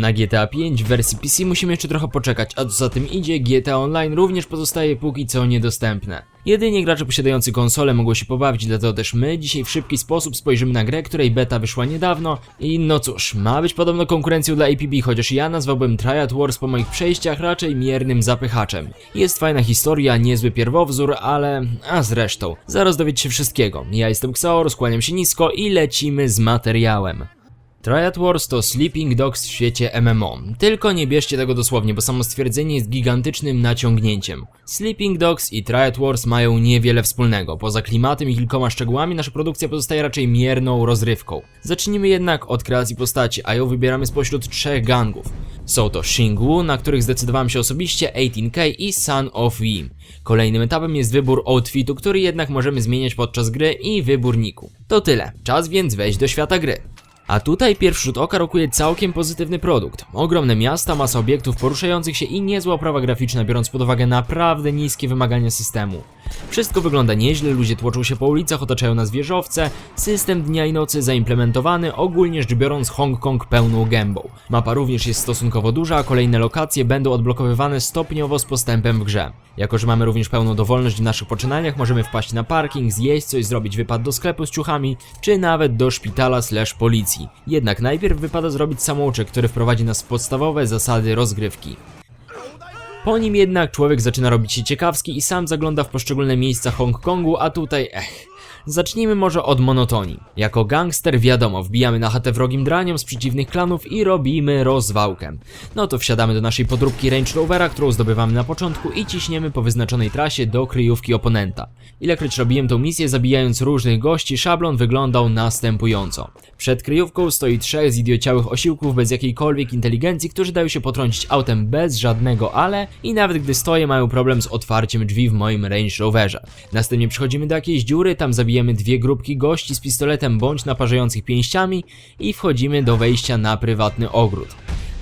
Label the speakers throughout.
Speaker 1: Na GTA 5 w wersji PC musimy jeszcze trochę poczekać, a co za tym idzie, GTA Online również pozostaje póki co niedostępne. Jedynie gracze posiadający konsolę mogą się pobawić, dlatego też my dzisiaj w szybki sposób spojrzymy na grę, której beta wyszła niedawno i no cóż, ma być podobno konkurencją dla APB, chociaż ja nazwałbym Triad Wars po moich przejściach raczej miernym zapychaczem. Jest fajna historia, niezły pierwowzór, ale... a zresztą, zaraz dowiecie się wszystkiego. Ja jestem Xaor, skłaniam się nisko i lecimy z materiałem. Triad Wars to Sleeping Dogs w świecie MMO. Tylko nie bierzcie tego dosłownie, bo samo stwierdzenie jest gigantycznym naciągnięciem. Sleeping Dogs i Triad Wars mają niewiele wspólnego. Poza klimatem i kilkoma szczegółami nasza produkcja pozostaje raczej mierną rozrywką. Zacznijmy jednak od kreacji postaci, a ją wybieramy spośród trzech gangów. Są to Shingu, na których zdecydowałem się osobiście, 18K i Son of Yim. Kolejnym etapem jest wybór outfitu, który jednak możemy zmieniać podczas gry i wybór niku. To tyle. Czas więc wejść do świata gry. A tutaj pierwszy rzut oka rokuje całkiem pozytywny produkt. Ogromne miasta, masa obiektów poruszających się i niezła oprawa graficzna, biorąc pod uwagę naprawdę niskie wymagania systemu. Wszystko wygląda nieźle, ludzie tłoczą się po ulicach, otaczają nas wieżowce, system dnia i nocy zaimplementowany, ogólnie rzecz biorąc Hongkong pełną gębą. Mapa również jest stosunkowo duża, a kolejne lokacje będą odblokowywane stopniowo z postępem w grze. Jako, że mamy również pełną dowolność w naszych poczynaniach, możemy wpaść na parking, zjeść coś, zrobić wypad do sklepu z ciuchami, czy nawet do szpitala slash policji. Jednak najpierw wypada zrobić samouczek, który wprowadzi nas w podstawowe zasady rozgrywki. Po nim jednak człowiek zaczyna robić się ciekawski i sam zagląda w poszczególne miejsca Hongkongu, a tutaj ech. Zacznijmy może od monotonii. Jako gangster wiadomo, wbijamy na chatę wrogim draniom z przeciwnych klanów i robimy rozwałkę. No to wsiadamy do naszej podróbki Range Rovera, którą zdobywamy na początku i ciśniemy po wyznaczonej trasie do kryjówki oponenta. Ilekroć robiłem tą misję zabijając różnych gości, szablon wyglądał następująco. Przed kryjówką stoi trzech zidiociałych osiłków bez jakiejkolwiek inteligencji, którzy dają się potrącić autem bez żadnego ale i nawet gdy stoję mają problem z otwarciem drzwi w moim Range Roverze. Następnie przychodzimy do jakiejś dziury, tam zabijemy dwie grupki gości z pistoletem bądź naparzających pięściami i wchodzimy do wejścia na prywatny ogród.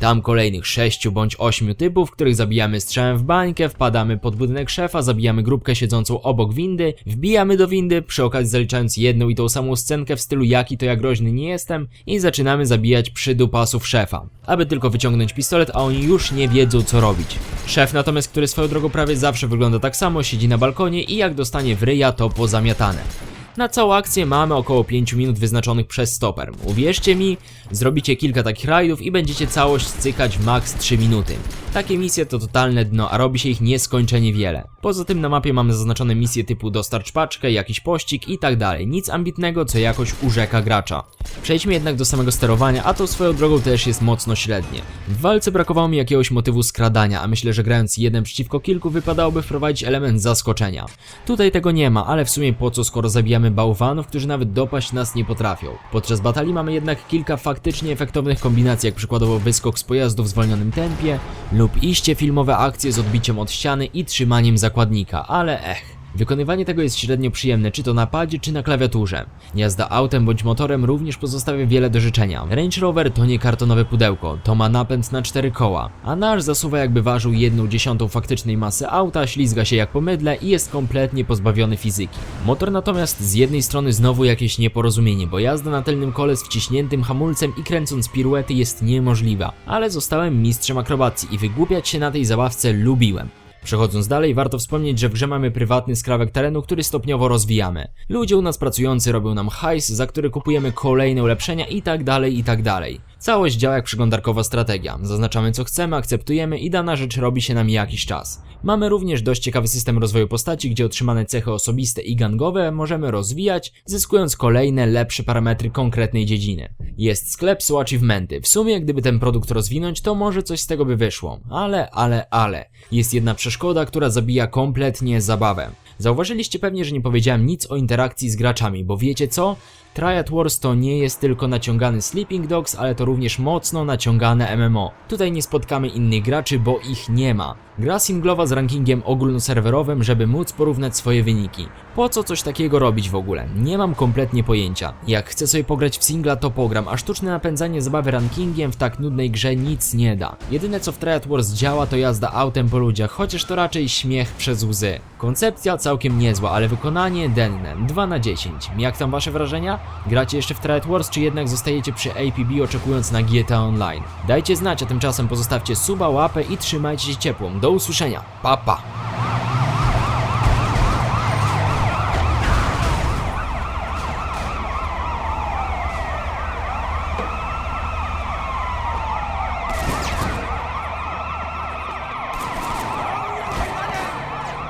Speaker 1: Tam kolejnych sześciu bądź ośmiu typów, których zabijamy strzałem w bańkę, wpadamy pod budynek szefa, zabijamy grupkę siedzącą obok windy, wbijamy do windy, przy okazji zaliczając jedną i tą samą scenkę w stylu jaki to ja groźny nie jestem i zaczynamy zabijać przydupasów szefa, aby tylko wyciągnąć pistolet, a oni już nie wiedzą co robić. Szef natomiast, który swoją drogą prawie zawsze wygląda tak samo, siedzi na balkonie i jak dostanie w ryja to pozamiatane. Na całą akcję mamy około 5 minut wyznaczonych przez stoper. Uwierzcie mi, zrobicie kilka takich rajdów i będziecie całość cykać max 3 minuty. Takie misje to totalne dno, a robi się ich nieskończenie wiele. Poza tym na mapie mamy zaznaczone misje typu dostarcz paczkę, jakiś pościg i tak dalej. Nic ambitnego, co jakoś urzeka gracza. Przejdźmy jednak do samego sterowania, a to swoją drogą też jest mocno średnie. W walce brakowało mi jakiegoś motywu skradania, a myślę, że grając jeden przeciwko kilku wypadałoby wprowadzić element zaskoczenia. Tutaj tego nie ma, ale w sumie po co, skoro zabijamy bałwanów, którzy nawet dopaść nas nie potrafią. Podczas batalii mamy jednak kilka faktycznie efektownych kombinacji, jak przykładowo wyskok z pojazdu w zwolnionym tempie lub iście filmowe akcje z odbiciem od ściany i trzymaniem zakładnika, ale ech. Wykonywanie tego jest średnio przyjemne, czy to na padzie, czy na klawiaturze. Jazda autem bądź motorem również pozostawia wiele do życzenia. Range Rover to nie kartonowe pudełko, to ma napęd na cztery koła, a nasz zasuwa jakby ważył jedną dziesiątą faktycznej masy auta, ślizga się jak po mydle i jest kompletnie pozbawiony fizyki. Motor natomiast z jednej strony znowu jakieś nieporozumienie, bo jazda na tylnym kole z wciśniętym hamulcem i kręcąc piruety jest niemożliwa, ale zostałem mistrzem akrobacji i wygłupiać się na tej zabawce lubiłem. Przechodząc dalej, warto wspomnieć, że w grze mamy prywatny skrawek terenu, który stopniowo rozwijamy. Ludzie u nas pracujący robią nam hajs, za który kupujemy kolejne ulepszenia i tak dalej, i tak dalej. Całość działa jak przeglądarkowa strategia. Zaznaczamy co chcemy, akceptujemy i dana rzecz robi się nam jakiś czas. Mamy również dość ciekawy system rozwoju postaci, gdzie otrzymane cechy osobiste i gangowe możemy rozwijać, zyskując kolejne, lepsze parametry konkretnej dziedziny. Jest sklep, są achievementy. W sumie, gdyby ten produkt rozwinąć, to może coś z tego by wyszło. Ale, ale, ale. Jest jedna przeszkoda, która zabija kompletnie zabawę. Zauważyliście pewnie, że nie powiedziałem nic o interakcji z graczami, bo wiecie co? Triad Wars to nie jest tylko naciągany Sleeping Dogs, ale to również mocno naciągane MMO. Tutaj nie spotkamy innych graczy, bo ich nie ma. Gra singlowa z rankingiem ogólnoserwerowym, żeby móc porównać swoje wyniki. Po co coś takiego robić w ogóle? Nie mam kompletnie pojęcia. Jak chcę sobie pograć w singla, to pogram, a sztuczne napędzanie zabawy rankingiem w tak nudnej grze nic nie da. Jedyne co w Triad Wars działa to jazda autem po ludziach, chociaż to raczej śmiech przez łzy. Koncepcja całkiem niezła, ale wykonanie denne. 2 na 10. Jak tam wasze wrażenia? Gracie jeszcze w Triad Wars, czy jednak zostajecie przy APB oczekując na GTA Online? Dajcie znać, a tymczasem pozostawcie suba, łapę i trzymajcie się ciepło. Do usłyszenia. Pa pa!